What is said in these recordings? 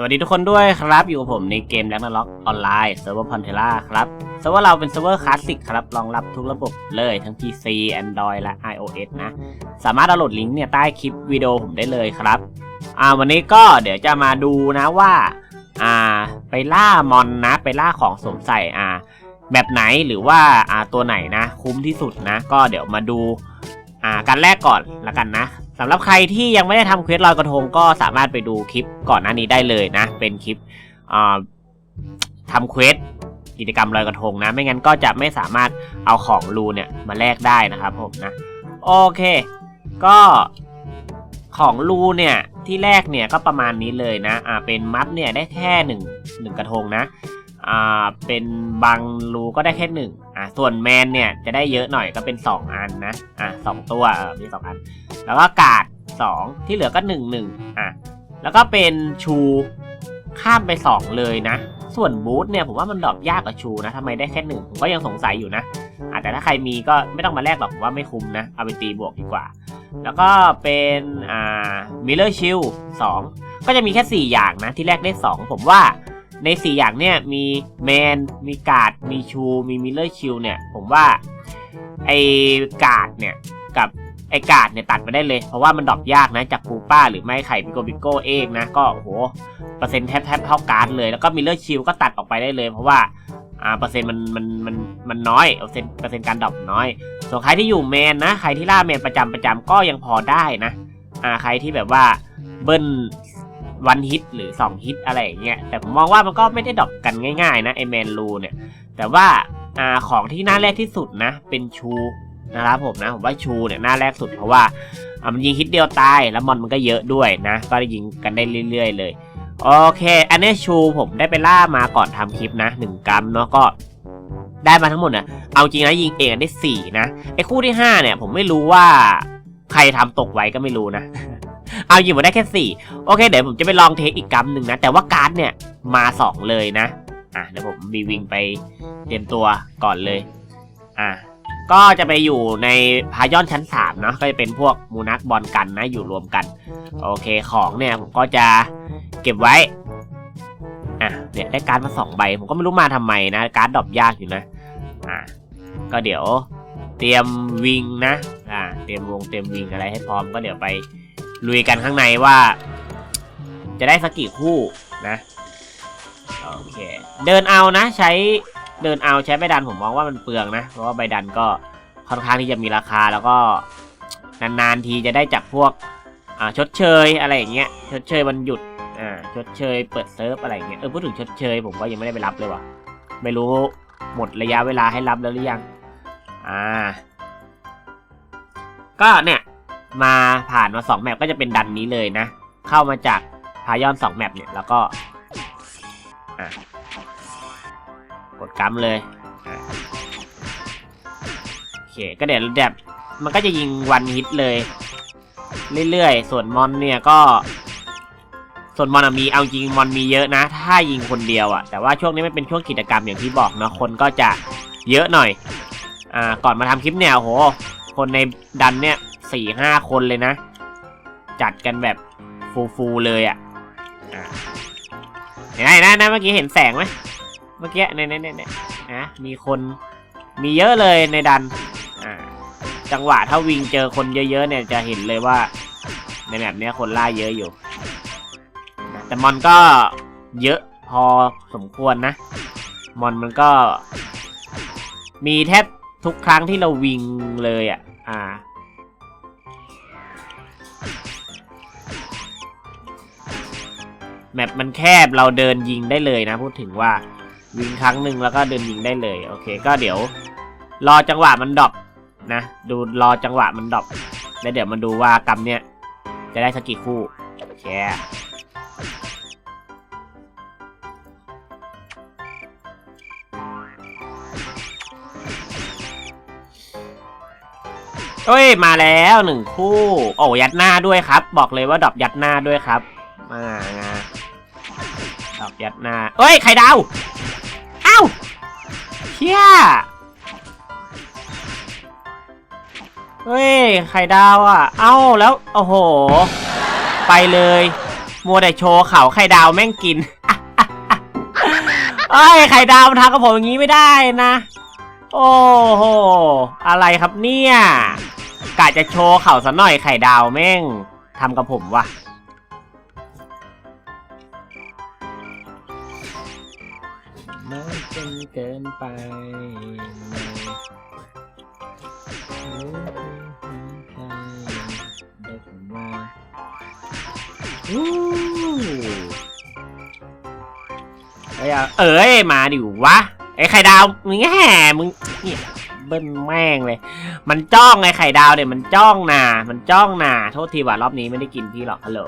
สวัสดีทุกคนด้วยครับ อยู่กับผมในเกมแลกนาล็อกออนไลน์เซิร์ฟเวอร์พอนเทล่าครับเซิร์ฟเวอร์เราเป็นเซิร์ฟเวอร์คลาสสิกครับ รองรับทุกระบบเลยทั้ง PC Android และ iOS นะ สามารถดาวน์โหลดลิงก์เนี่ยใต้คลิปวิดีโอผมได้เลยครับอ่าวันนี้ก็เดี๋ยวจะมาดูนะว่าอ่าไปล่ามอนนะ ไปล่าของสวมใส่อ่าแบบไหนหรือว่าอ่าตัวไหนนะ คุ้มที่สุดนะ ก็เดี๋ยวมาดูอ่าการแรกก่อนละกันนะ สำหรับใครที่ยังไม่ได้ทำเควสลอยกระทงก็สามารถไปดูคลิปก่อนหน้านี้ได้เลยนะ เป็นคลิปทำเควสกิจกรรมลอยกระทงนะ ไม่งั้นก็จะไม่สามารถเอาของรูเนี่ยมาแลกได้นะครับผมนะ โอเค ก็ของรูเนี่ยที่แรกเนี่ยก็ประมาณนี้เลยนะ อ่าเป็นมัดเนี่ยได้แค่หนึ่งหนึ่งกระทงนะ อ่าเป็นบางรูก็ได้แค่หนึ่งอ่าส่วนแมนเนี่ยจะได้เยอะหน่อยก็เป็นสองอันนะอ่าสองตัวเออมีสองอัน แล้วก็กาดสองที่เหลือก็หนึ่งหนึ่งอะแล้วก็เป็นชูข้ามไปสองเลยนะ ส่วนบูธเนี่ยผมว่ามันดรอปยากกว่าชูนะทำไมได้แค่หนึ่งผมก็ยังสงสัยอยู่นะอะแต่ถ้าใครมีก็ไม่ต้องมาแลกหรอกผมว่าไม่คุ้มนะ เอาไปตีบวกดีกว่า แล้วก็เป็นอ่ามิเลอร์ชิลสองก็จะมีแค่ 4 อย่างนะที่แรกได้ 2 ผมว่า ใน 4 อย่างเนี่ยมีแมน มีกาด มีชู มีมิเลอร์ชิลเนี่ย ผมว่าไอกาดเนี่ยกับไอกาดเนี่ยตัดไปได้เลย เพราะว่ามันดรอปยากนะจากปูป้าหรือไม่ไข่ปิโกปิโก้เองนะ ก็โอ้โหเปอร์เซ็นต์แทบแทบเท่าการ์ดเลย แล้วก็มิเลอร์ชิลก็ตัดออกไปได้เลย เพราะว่าอ่าเปอร์เซ็นต์มันมันมันมันน้อยเปอร์เซ็นต์เปอร์เซ็นต์การดรอปน้อย ส่วนใครที่อยู่เมนนะใครที่ล่าเมนประจำประจำก็ยังพอได้นะอ่าใครที่แบบว่าเบิ้ล วันฮิตหรือ 2 ฮิตอะไรอย่างเงี้ยแต่ผมมองว่ามันก็ไม่ได้ดรอปกันง่ายๆนะไอแมนรูเนี่ย แต่ว่าอของที่น่าแรกที่สุดนะ เป็นชูนะครับผมนะผมว่าชูเนี่ยน่าแรกสุดเพราะว่าอามันยิงฮิตเดียวตายแล้วมอนมันก็เยอะด้วยนะ ก็ได้ยิงกันได้เรื่อย ๆ เลยโอเค อันนี้ชูผมได้ไปล่ามาก่อนทำคลิปนะหนึ่งกรัมเนาะก็ได้มาทั้งหมดนี่ยเอาจริงนะยิงเองได้สี่นะไอ้คู่ที่ห้าเนี่ย ผมไม่รู้ว่าใครทำตกไว้ก็ไม่รู้นะ เอายิงมาได้แค่สี่โอเค เดี๋ยวผมจะไปลองเทคอีกกัมหนึ่งนะ แต่ว่าการ์ดเนี่ยมาสองเลยนะ อะเดี๋ยวผมมีวิงไปเตรียมตัวก่อนเลย อะก็จะไปอยู่ในพายอนชั้น3เนาะก็จะเป็นพวกมูนักบอลกันนะอยู่รวมกัน โอเคของเนี่ยผมก็จะเก็บไว้ อะเนี่ยได้การ์ดมาสองใบ ผมก็ไม่รู้มาทำไมนะ การ์ดดรอปยากอยู่นะ อะก็เดี๋ยวเตรียมวิงนะ อ่า เตรียมวงเตรียมวิงอะไรให้พร้อมก็เดี๋ยวไป ลุยกันข้างในว่า จะได้สักกี่คู่นะโอเคเดินเอานะ ใช้เดินเอาใช้ใบดันผมมองว่ามันเปลืองนะ เพราะว่าใบดันก็ค่อนข้างที่จะมีราคาแล้วก็นานๆทีจะได้จากพวกอ่าชดเชยอะไรอย่างเงี้ยชดเชยวันหยุดอ่าชดเชยเปิดเซิร์ฟอะไรอย่างเงี้ยเออพูดถึงชดเชยผมก็ยังไม่ได้ไปรับเลยว่ะไม่รู้หมดระยะเวลาให้รับแล้วหรือยังอ่าก็เนี่ย มาผ่านมาสองแมปก็จะเป็นดันนี้เลยนะ เข้ามาจากพายอนสองแมปเนี่ยแล้วก็กดกัมเลยโอเคก็เดี๋ยวแบบมันก็จะยิงวันฮิตเลย เรื่อยๆ ส่วนมอนเนี่ยก็ ส่วนมอนมีเอาจริงมอนมีเยอะนะ ถ้ายิงคนเดียวอะแต่ว่าช่วงนี้ไม่เป็นช่วงกิจกรรมอย่างที่บอกเนาะคนก็จะเยอะหน่อย อ่าก่อนมาทำคลิปเนี่ยโห คนในดันเนี่ย สี่ห้าคนเลยนะ จัดกันแบบฟูลๆเลยอะอ่าเห็นไหมนะนะเมื่อกี้เห็นแสงไหมเมื่อกี้เนี่ยเนี่ยเนี่ยนะมีคนมีเยอะเลยในดันอ่าจังหวะถ้าวิ่งเจอคนเยอะๆเนี่ยจะเห็นเลยว่า ในแบบเนี้ยคนล่าเยอะอยู่ แต่มอนก็เยอะพอสมควรนะ มอนมันก็ มีแทบทุกครั้งที่เราวิ่งเลยอะ อ่า แมปมันแคบเราเดินยิงได้เลยนะ พูดถึงว่าวิ่งครั้งหนึ่งแล้วก็เดินยิงได้เลย โอเค ก็เดี๋ยว รอจังหวะมันดรอปนะ ดูรอจังหวะมันดรอปแล้วเดี๋ยวมาดูว่ากรรมเนี้ยจะได้สักกี่คู่โอเคเอ้ยมาแล้วหนึ่งคู่ โอ้ยัดหน้าด้วยครับ บอกเลยว่าดรอปยัดหน้าด้วยครับ มางา ดรอปยัดหน้าเอ้ยไข่ดาวเอ้าเชี่ยเฮ้ยไข่ดาวอะ เอ้าแล้วโอ้โห ไปเลยมัวแต่โชว์เขาไข่ดาวแม่งกินเอ้ยไข่ดาวมันทำกับผมอย่างนี้ไม่ได้นะ โอ้โหอะไรครับเนี่ยกะจะโชว์เข่าซะหน่อยไข่ดาวแม่งทำกับผมวะ จนเกินไปเอ้ยเอ้ยมาดิวะไอ้ไข่ดาวมึงแห่มึงเนี่ยเบิ้ลแม่งเลย มันจ้องไอ้ไข่ดาวเนี่ยมันจ้องนา มันจ้องนา โทษทีว่ารอบนี้ไม่ได้กินพี่หรอกฮัลโหล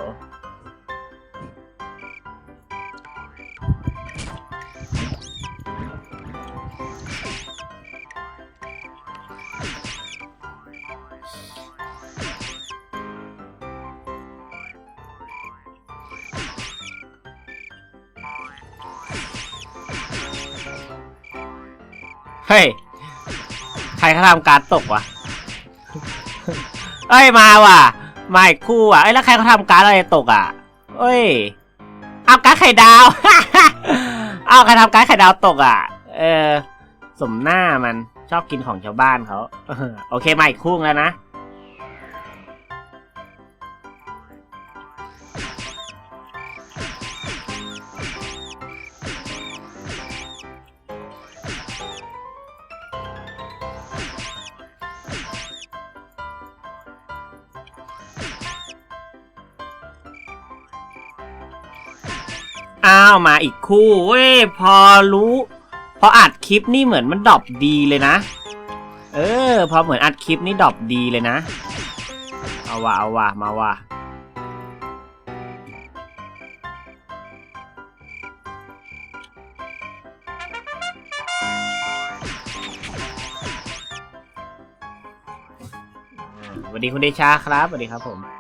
เฮ้ย ใครเขาทำการตกวะเอ้ยมาว่ะ มาอีกคู่อะเอ้ยแล้วใครเขาทำการอะไรตกอะเอ้ยเอาการไข่ดาว เอาใครทำการไข่ดาวตกอะ เออสมหน้ามันชอบกินของชาวบ้านเขาโอเคมาอีกคู่แล้วนะ อ้าวมาอีกคู่เว้ยพอรู้ พออัดคลิปนี่เหมือนมันดรอปดีเลยนะ เออ พอเหมือนอัดคลิปนี่ดรอปดีเลยนะ เอาว่ะเอาว่ะมาว่ะสวัสดีคุณเดชาครับสวัสดีครับผม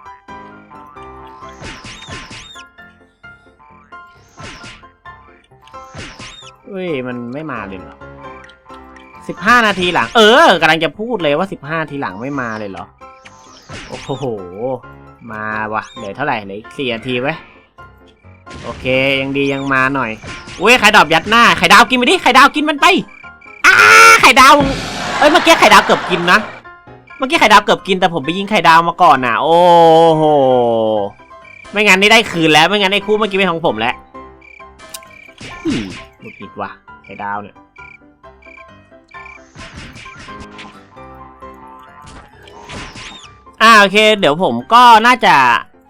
เฮ้ย มันไม่มาเลยเหรอสิบห้านาทีหลัง เออกำลังจะพูดเลยว่าสิบห้านาทีหลังไม่มาเลยเหรอ โอ้โห มาวะเหลือเท่าไหร่เหลืออีกสี่นาทีไว้โอเค ยังดียังมาหน่อย อุ้ยไข่ดาวยัดหน้า ไข่ดาวกินไปดิ ไข่ดาวกินมันไปอ้าไข่ดาว เอ้ย เมื่อกี้ไข่ดาวเกือบกินนะ เมื่อกี้ไข่ดาวเกือบกินแต่ผมไปยิงไข่ดาวมาก่อนน่ะ โอ้โห ไม่งั้นนี่ได้คืนแล้ว ไม่งั้นไอ้คู่เมื่อกี้เป็นของผมแล้ว หงุดหงิดว่ะไข่ดาวเนี่ยอ่าโอเค เดี๋ยวผมก็น่าจะ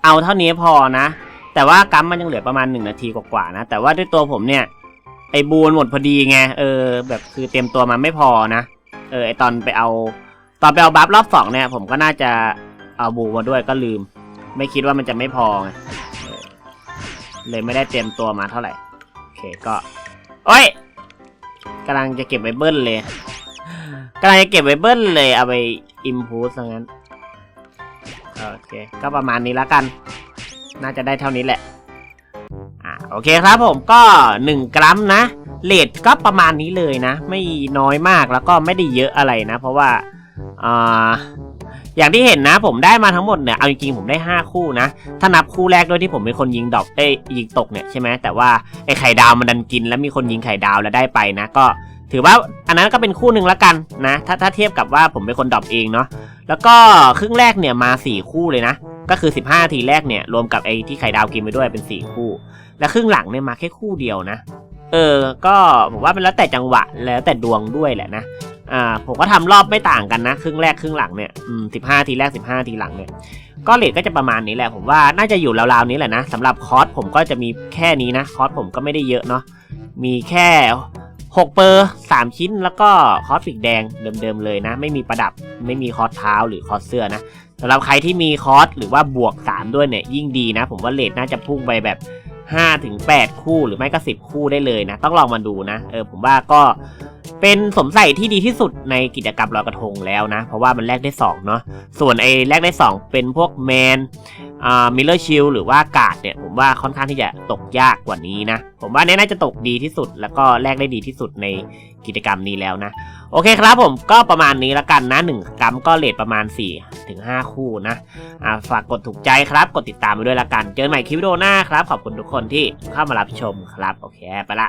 เอาเท่านี้พอนะ แต่ว่ากัมมันยังเหลือประมาณหนึ่งนาทีกว่าๆนะ แต่ว่าด้วยตัวผมเนี่ย ไอ้บูนหมดพอดีไงเออ แบบคือเตรียมตัวมาไม่พอนะเออไอตอนไปเอา ตอนไปเอาบัฟรอบสองเนี่ย ผมก็น่าจะเอาบูมาด้วยก็ลืม ไม่คิดว่ามันจะไม่พอไงเออเลยไม่ได้เตรียมตัวมาเท่าไหร่โอเคก็ โอ้ยกำลังจะเก็บไว้เบิ้ลเลยกำลังจะเก็บไว้เบิ้ลเลย เอาไปอิมพูสงั้น โอเค ก็ประมาณนี้ล้วกัน น่าจะได้เท่านี้แหละ อ่าโอเคครับผมก็ 1 กรัมนะเลทก็ประมาณนี้เลยนะ ไม่น้อยมากแล้วก็ไม่ได้เยอะอะไรนะ เพราะว่าอ่า อย่างที่เห็นนะ ผมได้มาทั้งหมดเนี่ยเอาจริงๆผมได้ 5 คู่นะ ถ้านับคู่แรกด้วยที่ผมเป็นคนยิงดอกเอ้ยยิงตกเนี่ยใช่ไหมแต่ว่าไอ้ไข่ดาวมันดันกิน แล้วมีคนยิงไข่ดาวแล้วได้ไปนะ ก็ถือว่าอันนั้นก็เป็นคู่หนึ่งละกันนะถ้าถ้าเทียบกับว่าผมเป็นคนดรอปเองเนาะแล้วก็ครึ่งแรกเนี่ยมา 4 คู่เลยนะ ก็คือ 15นาทีแรกเนี่ยรวมกับไอ้ที่ไข่ดาวกินไปด้วยเป็น 4 คู่ แล้วครึ่งหลังเนี่ยมาแค่คู่เดียวนะ เออ ก็ผมว่าเป็นแล้วแต่จังหวะแล้วแต่ดวงด้วยแหละนะ อ่าผมก็ทำรอบไม่ต่างกันนะ ครึ่งแรกครึ่งหลังเนี่ยอืมสิบห้าทีแรกสิบห้าทีหลังเนี่ยก็เลทก็จะประมาณนี้แหละผมว่าน่าจะอยู่ราวๆนี้แหละนะสำหรับคอร์สผมก็จะมีแค่นี้นะคอร์สผมก็ไม่ได้เยอะเนาะมีแค่6เปอร์3ชิ้นแล้วก็คอร์สฟิกแดงเดิมๆเลยนะ ไม่มีประดับไม่มีคอร์สเท้าหรือคอร์สเสื้อนะสำหรับใครที่มีคอร์สหรือว่าบวก 3 ด้วยเนี่ยยิ่งดีนะ ผมว่าเลทน่าจะพุ่งไปแบบ5ถึง8คู่หรือไม่ก็ 10 คู่ได้เลยนะ ต้องลองมาดูนะ เออผมว่าก็ เป็นสมใส่ที่ดีที่สุดในกิจกรรมลอยกระทงแล้วนะ เพราะว่ามันแลกได้สองเนาะส่วนไอ้แลกได้สองเป็นพวกแมนอ่ามิลเลอร์ชิลหรือว่ากาดเนี่ย ผมว่าค่อนข้างที่จะตกยากกว่านี้นะ ผมว่าเนี่ยน่าจะตกดีที่สุด แล้วก็แลกได้ดีที่สุดในกิจกรรมนี้แล้วนะ โอเคครับผมก็ประมาณนี้ล้วกันนะ1กรัมก็เลทประมาณ4ถึง5คู่นะอ่าฝากกดถูกใจครับ กดติดตามไปด้วยละกัน เจอกันใหม่คลิปวิดีโอหน้าครับ ขอบคุณทุกคนที่เข้ามารับชมครับโอเคไปละ